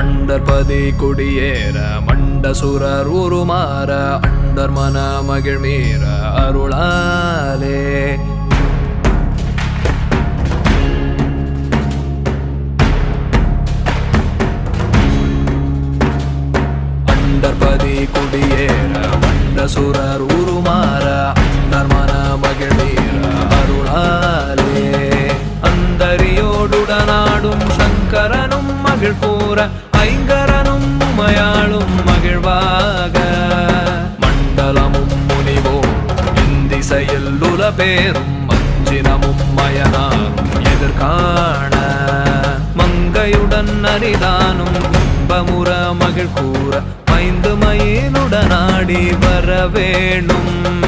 அண்டர்பதி குடியேற மண்டசுரர் உருமாற அண்டர் மன மகிழ்மீற அருளாலே. அண்டர்பதி குடியேற மண்டசுரர் உருமாற மகிழ் கூற ஐங்கரனும் உமையாளும் மகிழ்வாக. மண்டலமும் முனிவோரும் இந்திசையில் உலபேரும் மஞ்சினமும் மயனாரும் எதிர்காண. மங்கையுடன் அரிதானும் இன்பமுற மகிழ் கூற மைந்து மயிலுடனாடி வர வேணும்.